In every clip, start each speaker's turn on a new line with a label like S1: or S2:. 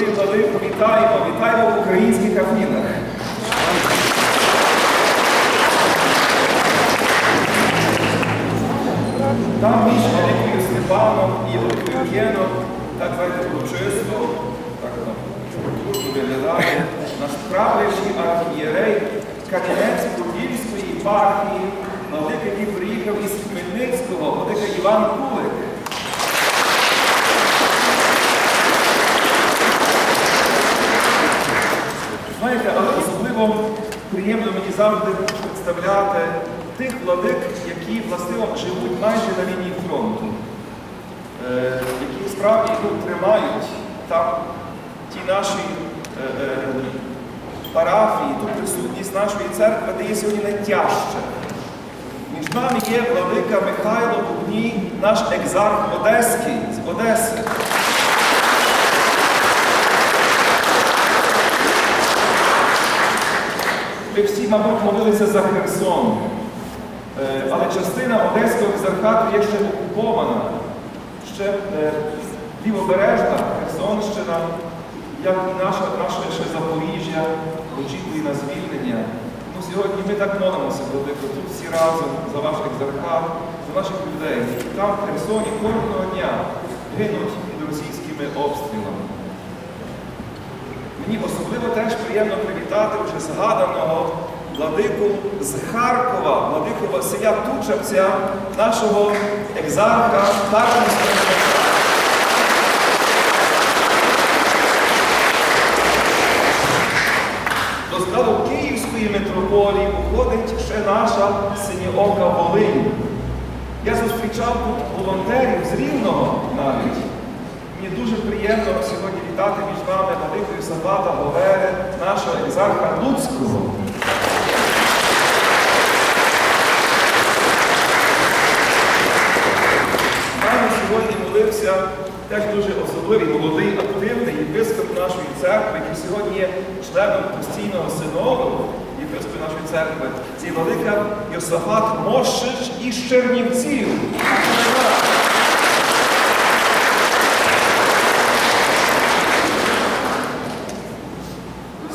S1: Дорогі владико, вітаємо, вітаємо в українських Афінах. Там між великою Степаном і великою Єном, так знаєте, урочисто, так воно виглядає, наш правлячий архієрей Кам'янець-Подільської єпархії, владика, який приїхав із Хмельницького, владика Іван Кулик. Знаєте, але особливо приємно мені завжди представляти тих владик, які властиво живуть майже на лінії фронту, е, які справді тримають там ті наші е, е, парафії, ту присутність нашої церкви, де є сьогодні найтяжче. Між нами є владика Михайло Бубній, наш екзарх Одеський з Одеси. Ви всі, мабуть, молилися за Херсон. Е, Але частина Одеського екзархату є ще окупована. Ще е, лівобережна Херсонщина, як і наша, наше ще Запоріжжя, очікує на звільнення. Ну, сьогодні ми так молимося, Владико, тут всі разом за ваш екзархат, за наших людей. Там в Херсоні кожного дня гинуть під російськими обстрілами. Мені особливо теж приємно привітати вже згаданого владику з Харкова, владику Василя Тучавця, нашого екзарха Харківського. До складу Київської митрополії входить ще наша синьоока Волинь. Я зустрічав тут волонтерів з Рівного. Мені дуже приємно сьогодні вітати між нами Владикою Сабата Говери, нашого екзарха Луцького. Нами сьогодні молився теж дуже особливий молодий, активний єпископ нашої церкви, який сьогодні є членом постійного синоду єпископа нашої церкви. Це велика Йосафат Мошич із Чернівців.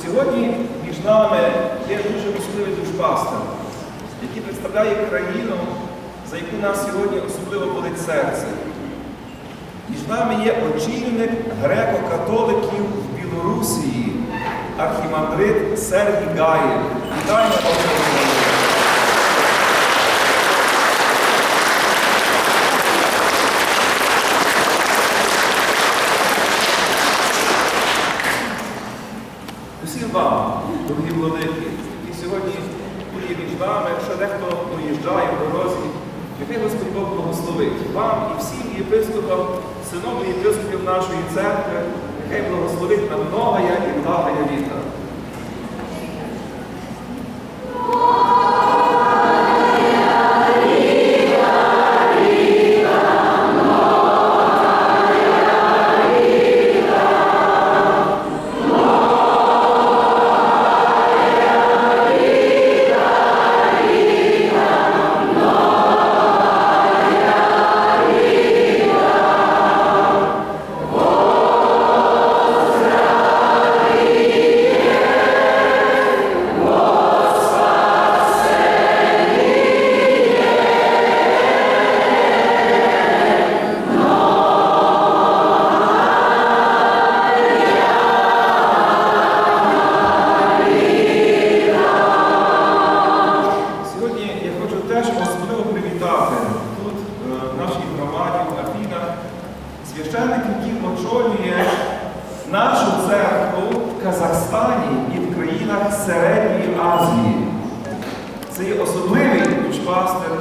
S1: Сьогодні між нами є дуже особливий душпастер, який представляє країну, за яку нас сьогодні особливо болить серце. Між нами є очільник греко-католиків в Білорусії, архімандрит Сергій Гаєв. Вітаємо Олега. Усім вам, дорогі владики, які сьогодні тут є між нами, ще дехто доїжджає в дорозі, нехай Господь Бог благословить вам і всім єпископам, синоду єпископів нашої церкви, нехай благословить на многая і благая літа. Середньої Азії. Це є особливий душпастер,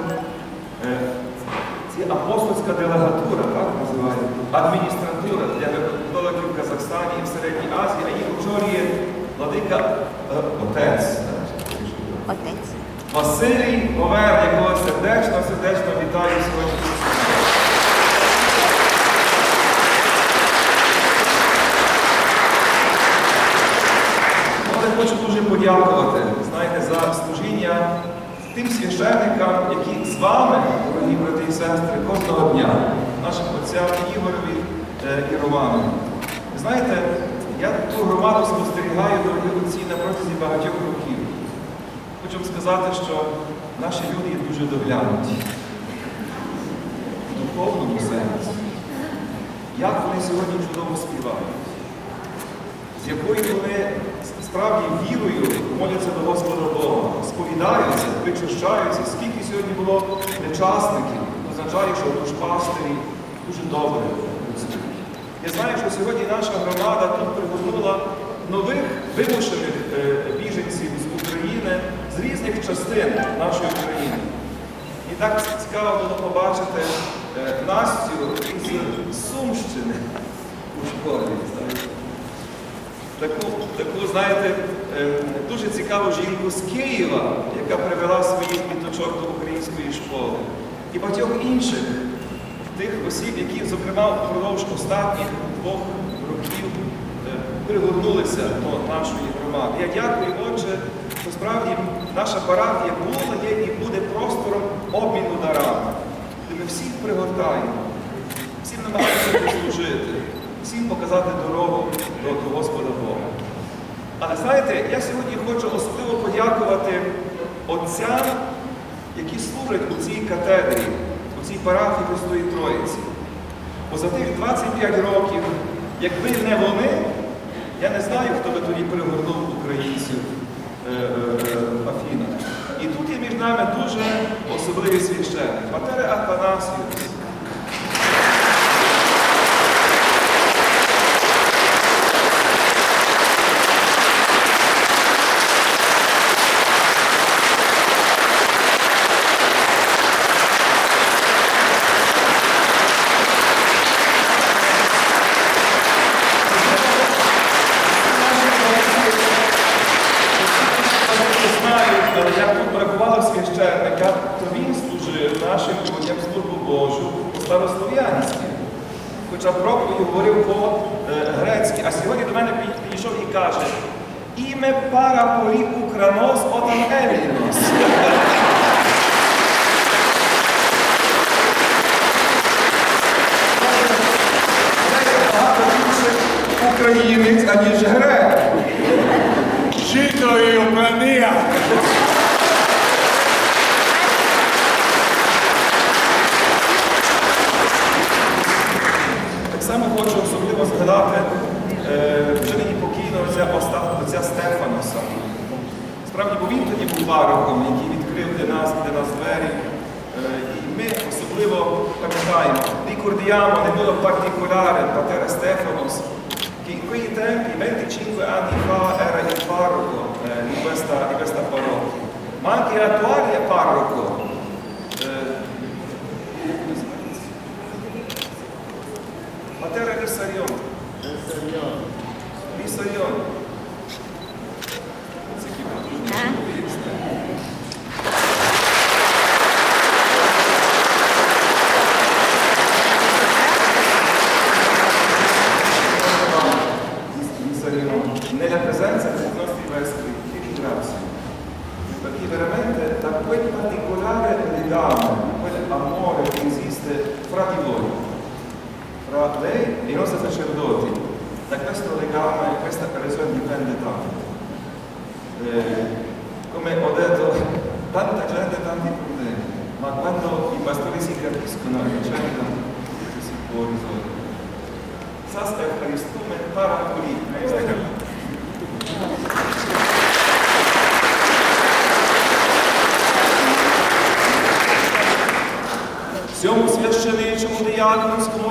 S1: е, це є апостольська делегатура, так називається, адміністратура для католиків в Казахстані і в Середній Азії, а їх очолює владика е, отець.
S2: Отець.
S1: Василій Говер, якого сердечно, сердечно вітаю сьогодні. Але хочу дуже подякувати, знаєте, за служіння тим священникам, які з вами, дорогі брати і сестри, кожного дня, нашим отцям Ігорові е, і Роману. Знаєте, Я ту громаду спостерігаю дорогі отці на протязі багатьох років. Хочу вам сказати, що наші люди є дуже доглянуті. В духовному сенсі. Як вони сьогодні чудово співають, з якою вони справді вірою моляться до Господа Бога, сповідаються, причащаються, скільки сьогодні було нечасників, означає, що душпастері дуже добре. Я знаю, що сьогодні наша громада тут пригорнула нових вимушених е, біженців з України з різних частин нашої країни. І так цікаво було побачити е, Настю із Сумщини у школі. Таку, таку, знаєте, е, дуже цікаву жінку з Києва, яка привела своїх діточок до української школи. І багатьох інших тих осіб, які, зокрема, впродовж останніх двох років е, пригорнулися до нашої громади. Я дякую, отже, що справді наша парафія була, є і буде простором обміну дарами, де ми всіх пригортаємо, всім намагаємося послужити, всім показати дорогу до, Господа Бога. Але знаєте, я сьогодні хочу особливо подякувати отцям, які служать у цій катедрі, у цій парафії Христої Троїці. Бо за тих 25 років, якби не вони, я не знаю, хто би тоді перегорнув українців е, е. І тут є між нами дуже особливий священник, Патере Атанасіус. знають, але як тут бракувало священника, то він служив нашим людям службу Божу у старослов'янській. Хоча проповідь говорив по-грецьки, а сьогодні до мене підійшов і каже, іме пара порі укранос отам більше українець, аніж грек.
S3: Житою Євпенія!
S1: Так тоді був пароком, який відкрив для нас, для нас двері. Е, і ми особливо пам'ятаємо, ricordiamo nel modo particolare Pater Stefanos, che in quei tempi, 25 anni fa, era il parroco eh, di, questa, di questa parrocchia, ma anche l'attuale parroco. eh, Pater Rissarion. Rissarion. diáconos com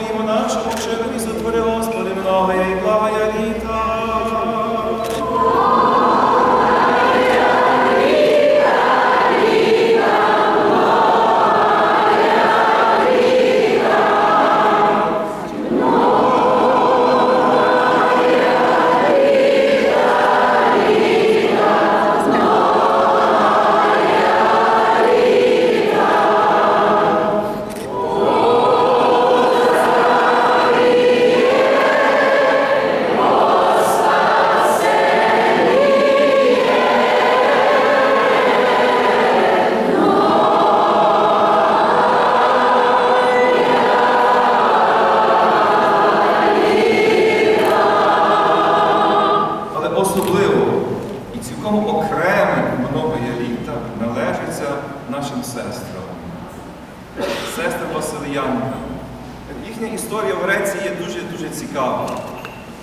S1: цікаво.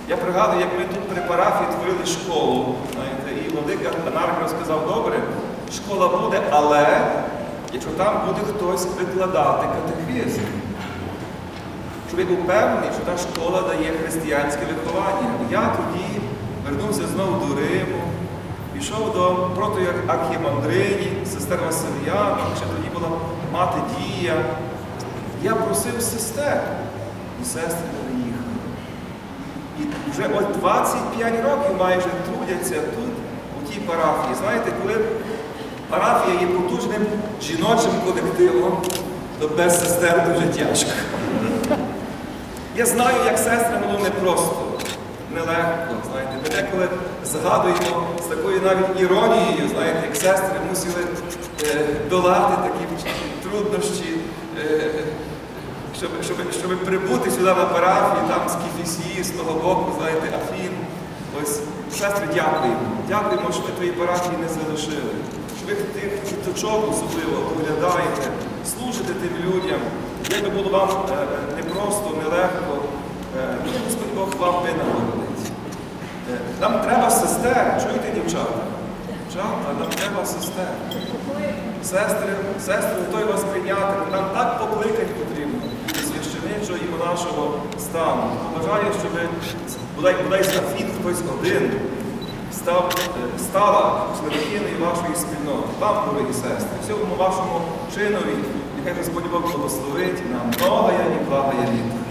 S1: Я пригадую, як ми тут при парафії творили школу, знаєте, і Владика Анарк розказав, добре, школа буде, але якщо там буде хтось викладати катехизм, щоб я був певний, що та школа дає християнське виховання. Я тоді вернувся знову до Риму, пішов до проти Архімандрині, сестер Васильян, ще тоді була мати Дія. Я просив сестер, і сестри приїхали. І вже ось 25 років майже трудяться тут, у тій парафії. Знаєте, коли парафія є потужним жіночим колективом, то без сестер дуже тяжко. Я знаю, як сестри було непросто, нелегко. Знаєте, ми деколи згадуємо з такою навіть іронією, знаєте, як сестри мусили е, долати такі труднощі, е, щоб, щоб, щоб прибути сюди на парафії, там з Кіфісії, з того боку, знаєте, Афін. Ось, сестри, дякуємо. Дякуємо, що ви твої парафії не залишили. Що ви тих діточок особливо доглядаєте, служите тим людям. Як би було вам е, непросто, нелегко, е, ну, Господь Бог вам винагородить. Е, Нам треба сестер, чуєте, дівчата? Дівчата, нам треба сестер. Сестри, сестри, готові вас прийняти, нам так покликань потрібно до і по нашого стану. Бажаю, щоб бодай, бодай з хтось один став, е, стала членкиною вашої спільноти. Вам, дорогі сестри, всьому вашому чинові, нехай Господь Бог благословить нам многая і благая літа.